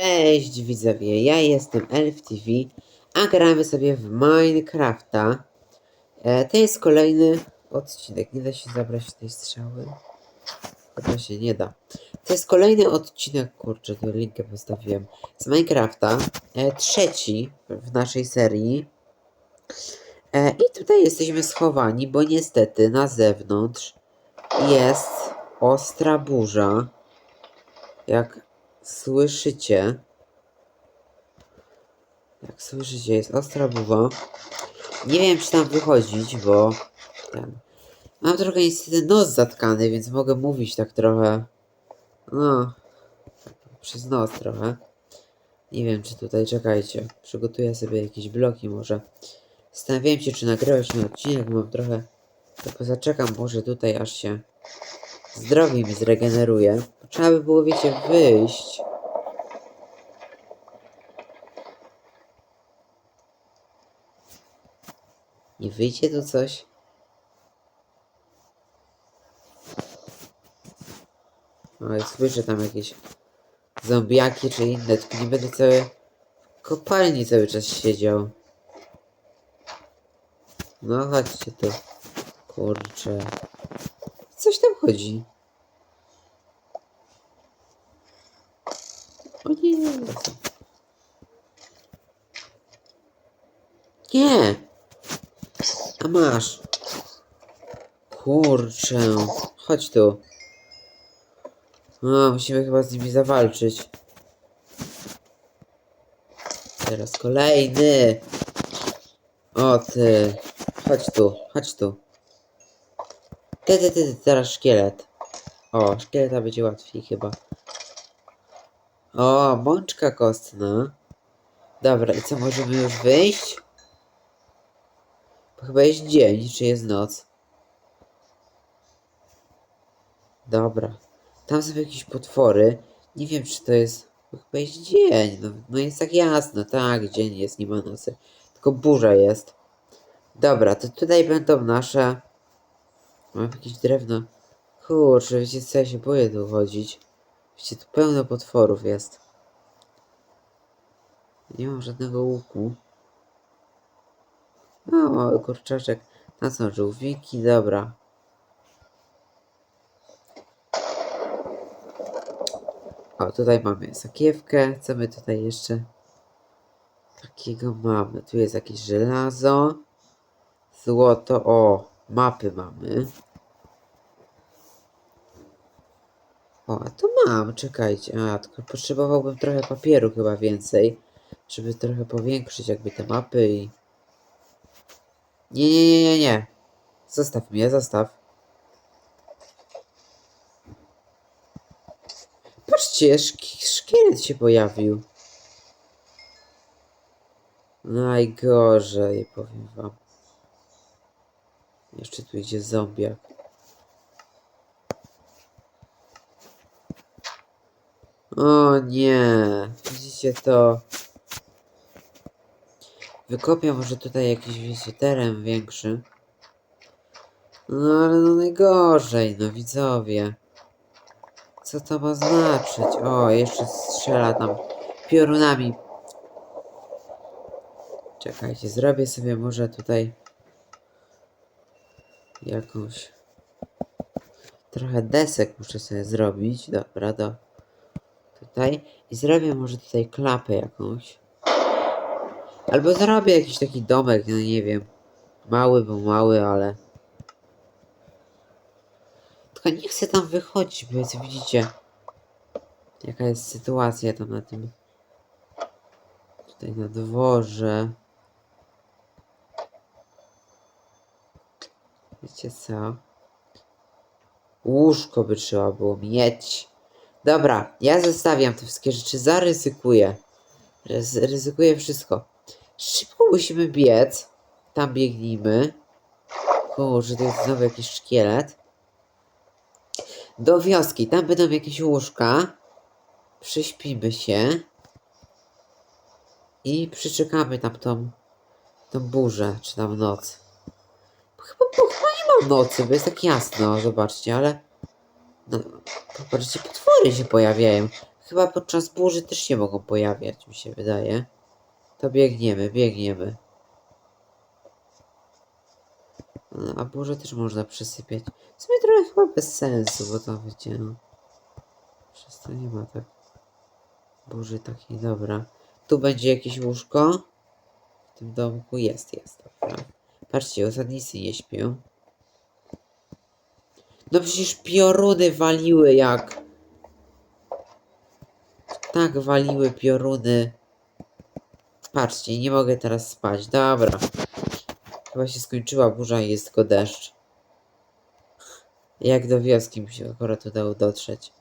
Cześć widzowie, ja jestem Elf TV, a gramy sobie w Minecrafta. E, to jest kolejny odcinek, nie da się zabrać tej strzały? Chyba się nie da. To jest kolejny odcinek, kurczę, tu linkę postawiłem, z Minecrafta. E, trzeci w naszej serii. E, I tutaj jesteśmy schowani, bo niestety na zewnątrz jest ostra burza. Jak słyszycie, jak słyszycie, jest ostra buwa. Nie wiem, czy tam wychodzić, bo ten. Mam trochę niestety nos zatkany, więc mogę mówić tak trochę. No, przez nos trochę. Nie wiem, czy tutaj, czekajcie. Przygotuję sobie jakieś bloki może. Zastanawiałem się, czy nagrywać ten odcinek, mam trochę. To zaczekam może tutaj, aż się zdrowie mi zregeneruje. Trzeba by było, wiecie, wyjść. Nie wyjdzie tu coś? O, ja słyszę tam jakieś zombiaki czy inne, tylko nie będę cały w kopalni cały czas siedział. No chodźcie tu. Kurczę. Coś tam chodzi. O nie, nie! A masz. Kurczę. Chodź tu. A, musimy chyba z nimi zawalczyć. Teraz kolejny. O ty. Chodź tu, chodź tu. Ty, ty, ty, ty, teraz szkielet. O, szkieleta będzie łatwiej chyba. O, mączka kostna. Dobra, i co, możemy już wyjść? Bo chyba jest dzień, czy jest noc? Dobra. Tam są jakieś potwory. Nie wiem, czy to jest... bo Chyba jest dzień. No, no jest tak jasno. Tak, dzień jest, nie ma nocy. Tylko burza jest. Dobra, to tutaj będą nasze... Mam jakieś drewno. Kurczę, wiecie co, ja się boję tu chodzić. Wiecie, tu pełno potworów jest. Nie mam żadnego łuku. O, mały kurczaczek. Tam są żółwiki, dobra. O, tutaj mamy sakiewkę. Co my tutaj jeszcze takiego mamy? Tu jest jakieś żelazo. Złoto. O, mapy mamy. O, to mam, czekajcie. A, tylko potrzebowałbym trochę papieru chyba więcej, żeby trochę powiększyć jakby te mapy i... Nie, nie, nie, nie, nie. Zostaw mnie, zostaw. Patrzcie, szk szkielet się pojawił. Najgorzej, powiem wam. Jeszcze tu idzie zombiak. O nie, widzicie to? Wykopię może tutaj jakiś wiecie, teren większy. No ale no najgorzej, no widzowie. Co to ma znaczyć? O, jeszcze strzela tam piorunami. Czekajcie, zrobię sobie może tutaj jakąś trochę desek muszę sobie zrobić. Dobra, do tutaj i zrobię może tutaj klapę jakąś. Albo zrobię jakiś taki domek, no nie wiem. Mały, bo mały, ale... Tylko nie chcę tam wychodzić, bo widzicie, jaka jest sytuacja tam na tym... Tutaj na dworze. Wiecie co? Łóżko by trzeba było mieć. Dobra, ja zostawiam te wszystkie rzeczy, zaryzykuję. Ryzy- Ryzykuję wszystko. Szybko musimy biec. Tam biegnijmy. Kurczę, to jest znowu jakiś szkielet. Do wioski, tam będą jakieś łóżka. Prześpimy się. I przyczekamy tam tą, tą burzę, czy tam noc. Chyba, chyba nie ma nocy, bo jest tak jasno, zobaczcie, ale... No, potwory się pojawiają. Chyba podczas burzy też się mogą pojawiać, mi się wydaje. To biegniemy, biegniemy. No, A burzę też można przysypiać. W sumie trochę chyba bez sensu, bo to wiecie, no. Przez to nie ma tak burzy takiej, dobra. Tu będzie jakieś łóżko. W tym domku jest, jest, dobra. Patrzcie, osadnicy nie śpią. No przecież pioruny waliły jak... Tak waliły pioruny. Patrzcie, nie mogę teraz spać. Dobra. Chyba się skończyła burza i jest tylko deszcz. Jak do wioski mi się akurat udało dotrzeć.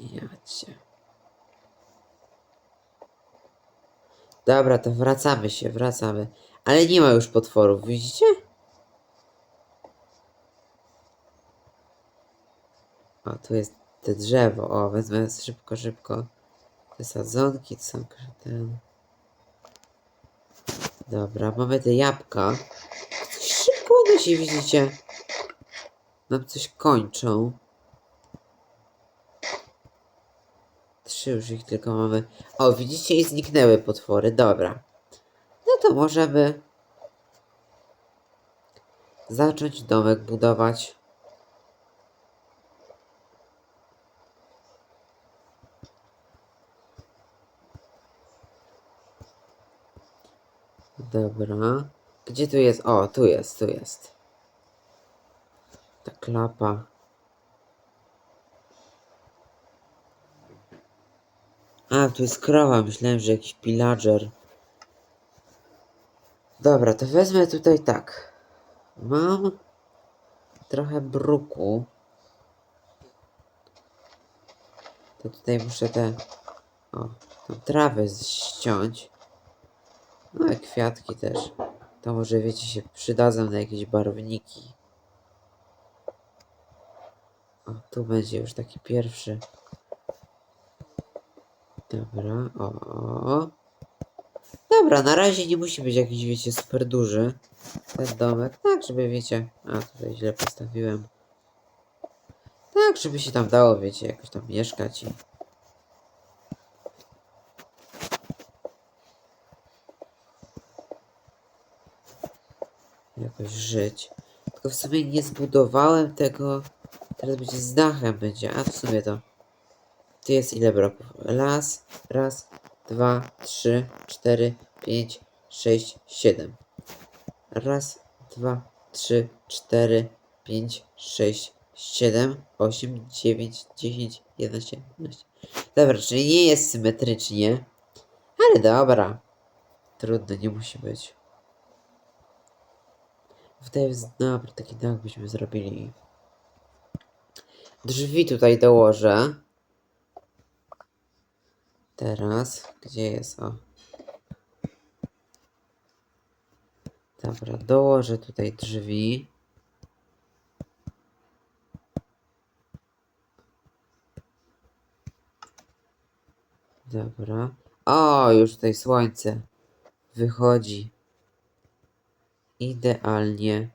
Jacie. Dobra, to wracamy się, wracamy. Ale nie ma już potworów, widzicie? O, tu jest te drzewo. O, wezmę szybko, szybko. Te sadzonki, to są ten. Dobra, mamy te jabłka. Szybko one się widzicie. Nam coś kończą. Trzy już ich tylko mamy. O, widzicie, i zniknęły potwory. Dobra. No to możemy zacząć domek budować. Dobra. Gdzie tu jest? O, tu jest, tu jest. Ta klapa. A, tu jest krowa. Myślałem, że jakiś pillager. Dobra, to wezmę tutaj tak. Mam trochę bruku. To tutaj muszę te... O, tą trawę ściąć. No i kwiatki też. To może wiecie się przydadzą na jakieś barwniki. O, tu będzie już taki pierwszy. Dobra, o, o. Dobra, na razie nie musi być jakiś, wiecie, super duży ten domek. Tak, żeby, wiecie... A, tutaj źle postawiłem. Tak, żeby się tam dało, wiecie, jakoś tam mieszkać i... jakoś żyć. Tylko w sumie nie zbudowałem tego. Teraz będzie z dachem będzie. A w sumie to. Tu jest ile bloków? Raz, raz, dwa, trzy, cztery, pięć, sześć, siedem. Raz, dwa, trzy, cztery, pięć, sześć, siedem, osiem, dziewięć, dziesięć, jedenaście, dwanaście. Dobra, czyli nie jest symetrycznie. Ale dobra. Trudno, nie musi być. Się, dobra, taki dach byśmy zrobili. Drzwi tutaj dołożę. Teraz, gdzie jest? O. Dobra, dołożę tutaj drzwi. Dobra. O, już tutaj słońce wychodzi. Idealnie.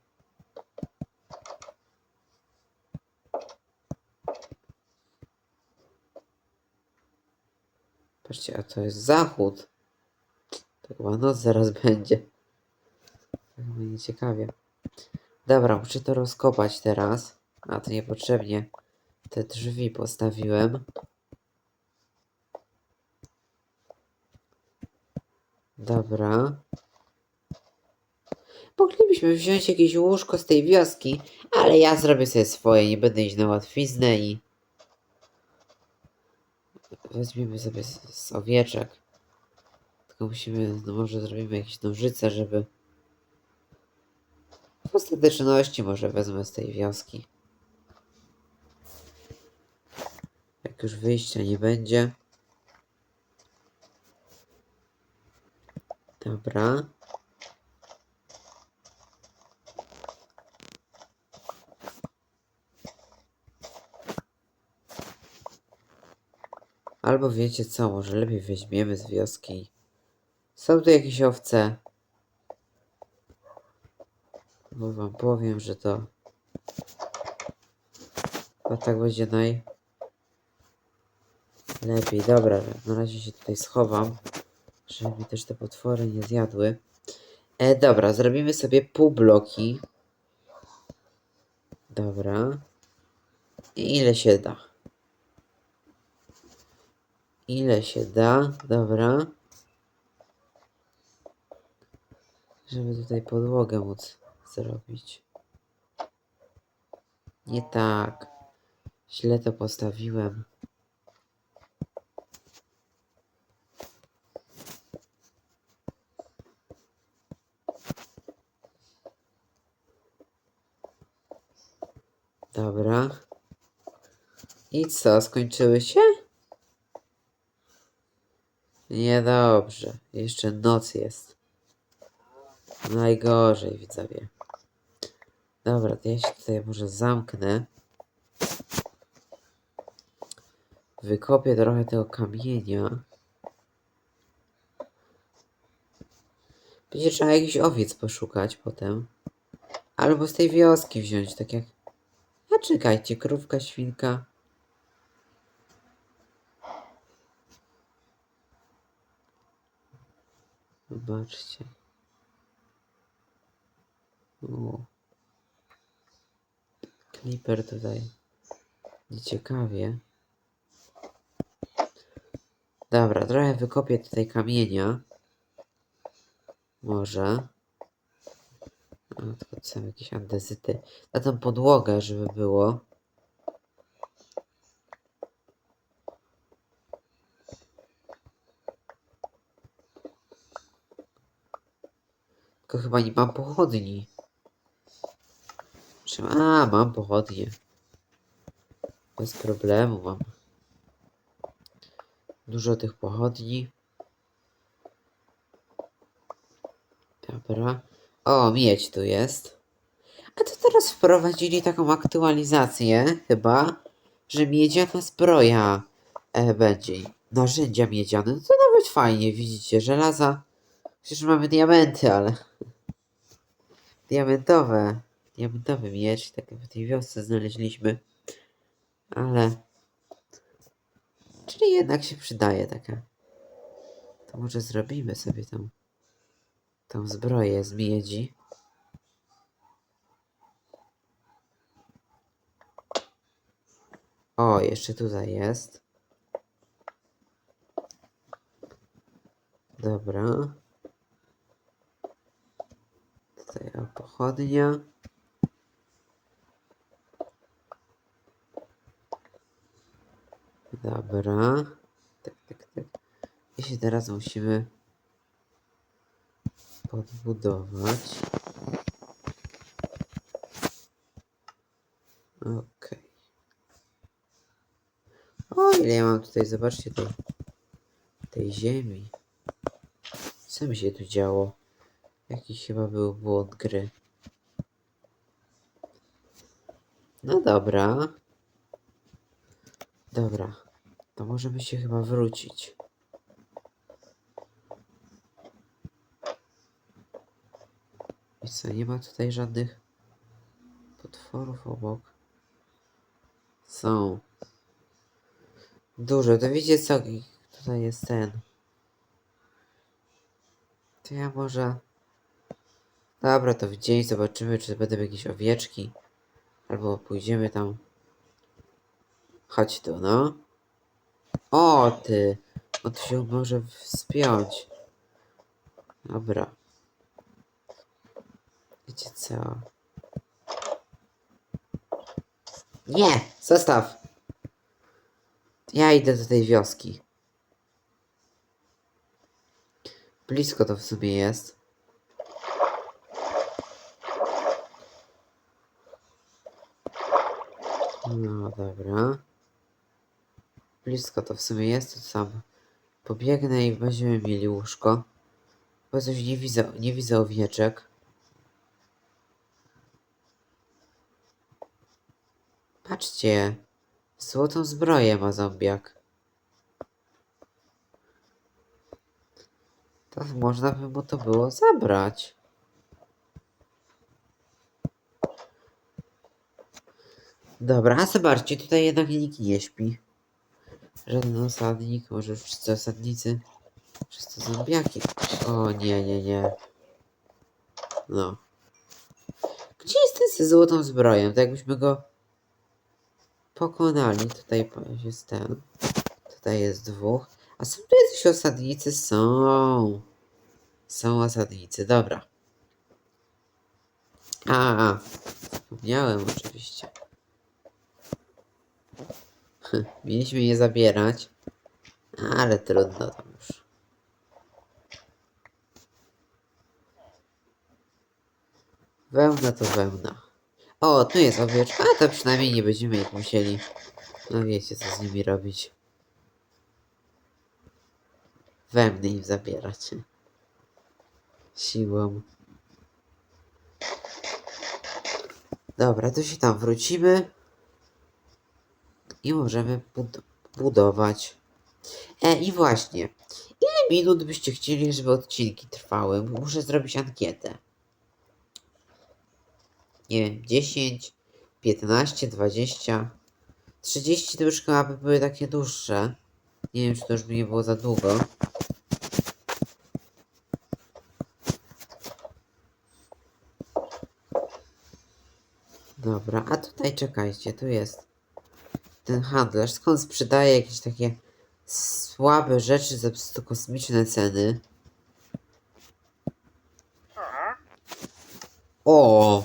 Patrzcie, a to jest zachód. To chyba noc zaraz będzie. Tak mnie ciekawie. Dobra, muszę to rozkopać teraz. A to niepotrzebnie. Te drzwi postawiłem. Dobra. Moglibyśmy wziąć jakieś łóżko z tej wioski, ale ja zrobię sobie swoje, nie będę iść na łatwiznę i... Weźmiemy sobie z, z owieczek. Tylko musimy, no może zrobimy jakieś nożyce, żeby... W ostateczności może wezmę z tej wioski. Jak już wyjścia nie będzie. Dobra. Albo wiecie co, może lepiej weźmiemy z wioski. Są tu jakieś owce. Bo wam powiem, że to Chyba tak będzie naj... Lepiej, dobra, na razie się tutaj schowam, żeby mi też te potwory nie zjadły. E, dobra, zrobimy sobie pół bloki. Dobra. I ile się da? Ile się da? Dobra. Żeby tutaj podłogę móc zrobić. Nie tak. Źle to postawiłem. Dobra. I co, skończyły się? Niedobrze. Jeszcze noc jest. Najgorzej, widzowie. Dobra, to ja się tutaj może zamknę. Wykopię trochę tego kamienia. Będzie trzeba jakiś owiec poszukać potem. Albo z tej wioski wziąć, tak jak... A czekajcie, krówka, świnka. Zobaczcie. O. Clipper tutaj. Nieciekawie. Dobra, trochę wykopię tutaj kamienia. Może. Tylko co, jakieś andezyty. Na tą podłogę, żeby było. Tylko chyba nie mam pochodni. A, mam pochodnie. Bez problemu mam. Dużo tych pochodni. Dobra. O, miedź tu jest. A to teraz wprowadzili taką aktualizację, chyba, że miedziana zbroja e, będzie. Narzędzia miedziane. No to nawet fajnie, widzicie, żelaza. Przecież mamy diamenty, ale... Diamentowe. Diamentowy miecz, tak w tej wiosce znaleźliśmy. Ale... Czyli jednak się przydaje taka. To może zrobimy sobie tą... Tą zbroję z miedzi. O, jeszcze tutaj jest. Dobra. O, pochodnia. Dobra. Tak, tak, tak. I się teraz musimy podbudować. Okej. O, ile ja mam tutaj, zobaczcie tej, tej ziemi. Co mi się tu działo? Jakiś chyba był błąd gry. No dobra. Dobra. To możemy się chyba wrócić. I co, nie ma tutaj żadnych potworów obok? Są. Dużo, to wiecie co, tutaj jest ten. To ja może... Dobra, to w dzień zobaczymy, czy będą jakieś owieczki. Albo pójdziemy tam. Chodź tu, no. O, ty. On tu się może wspiąć. Dobra. Wiecie co? Nie! Zostaw! Ja idę do tej wioski. Blisko to w sumie jest. No dobra. Blisko to w sumie jest, to sam pobiegnę i będziemy mieli łóżko. Bo coś nie widzę, nie widzę owieczek. Patrzcie, złotą zbroję ma zombiak. To można by mu to było zabrać. Dobra, a zobaczcie, tutaj jednak nikt nie śpi. Żaden osadnik, może już wszyscy osadnicy. Wszyscy zombiaki. O nie, nie, nie. No. Gdzie jest ten ze złotą zbroją? Tak jakbyśmy go pokonali. Tutaj jest ten. Tutaj jest dwóch. A są tu jacyś osadnicy? Są. Są osadnicy, dobra. A, a. Zapomniałem oczywiście. Mieliśmy je zabierać. Ale trudno tam już. Wełna to wełna. O, tu jest owieczka, to przynajmniej nie będziemy ich musieli. No wiecie, co z nimi robić. Wełny im zabierać. Siłą. Dobra, to się tam wrócimy. I możemy bud budować. E, i właśnie. Ile minut byście chcieli, żeby odcinki trwały? Muszę zrobić ankietę. Nie wiem, 10, 15, 20, 30 to już chyba by były takie dłuższe. Nie wiem, czy to już by nie było za długo. Dobra, a tutaj czekajcie, tu jest ten handlarz. Skąd sprzedaje jakieś takie słabe rzeczy za po kosmiczne ceny? O!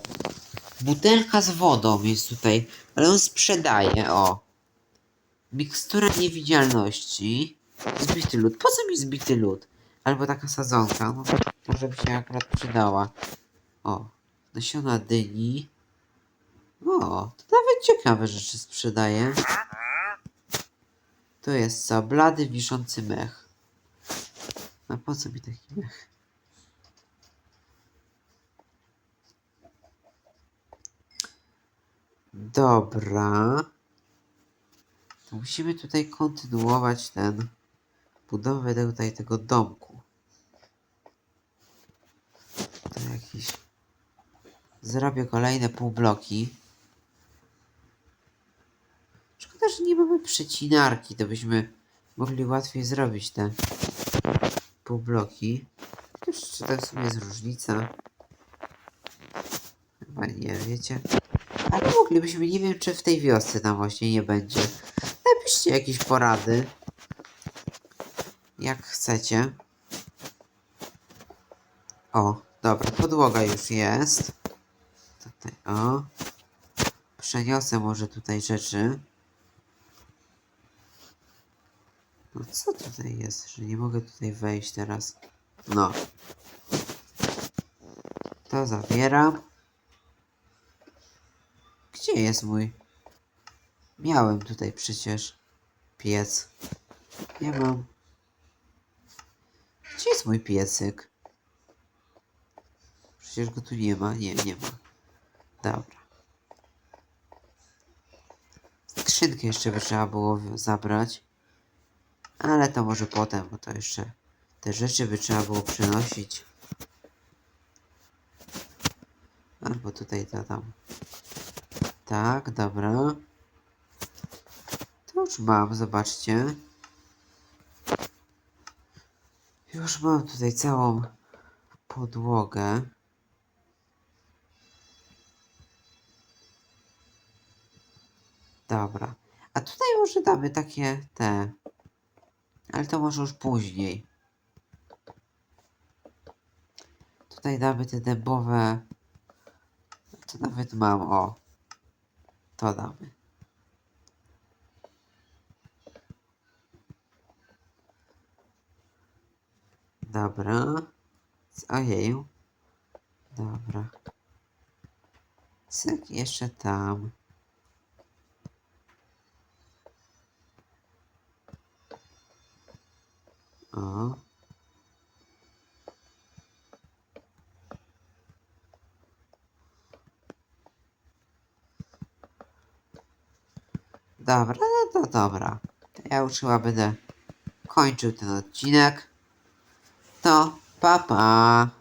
Butelka z wodą jest tutaj, ale on sprzedaje, o. Mikstura niewidzialności. Zbity lód. Po co mi zbity lód? Albo taka sadzonka, no może by się akurat przydała. O, nasiona dyni. O, to nawet ciekawe rzeczy sprzedaje. To jest co? Blady, wiszący mech. A po co mi taki mech? Dobra. To musimy tutaj kontynuować ten budowę tutaj tego domku. To jakiś zrobię kolejne półbloki. Szkoda, że nie mamy przecinarki, to byśmy mogli łatwiej zrobić te półbloki. Chociaż czy to w sumie jest różnica? Chyba nie, wiecie. Ale moglibyśmy, nie wiem czy w tej wiosce tam właśnie nie będzie. Napiszcie jakieś porady. Jak chcecie. O, dobra, podłoga już jest. Tutaj, o. Przeniosę może tutaj rzeczy. No co tutaj jest, że nie mogę tutaj wejść teraz? No. To zabieram. Gdzie jest mój? Miałem tutaj przecież piec. Nie mam. Gdzie jest mój piecyk? Przecież go tu nie ma. Nie, nie ma. Dobra. Skrzynkę jeszcze by trzeba było zabrać. Ale to może potem, bo to jeszcze te rzeczy by trzeba było przenosić. Albo tutaj to tam. Tak, dobra. To już mam, zobaczcie. Już mam tutaj całą podłogę. Dobra. A tutaj może damy takie te. Ale to może już później. Tutaj damy te dębowe. To nawet mam, o. To damy. Dobra. Ojeju. Dobra. Cyk, jeszcze tam. O. Dobra, no to dobra. Ja już chyba będę kończył ten odcinek. To pa pa.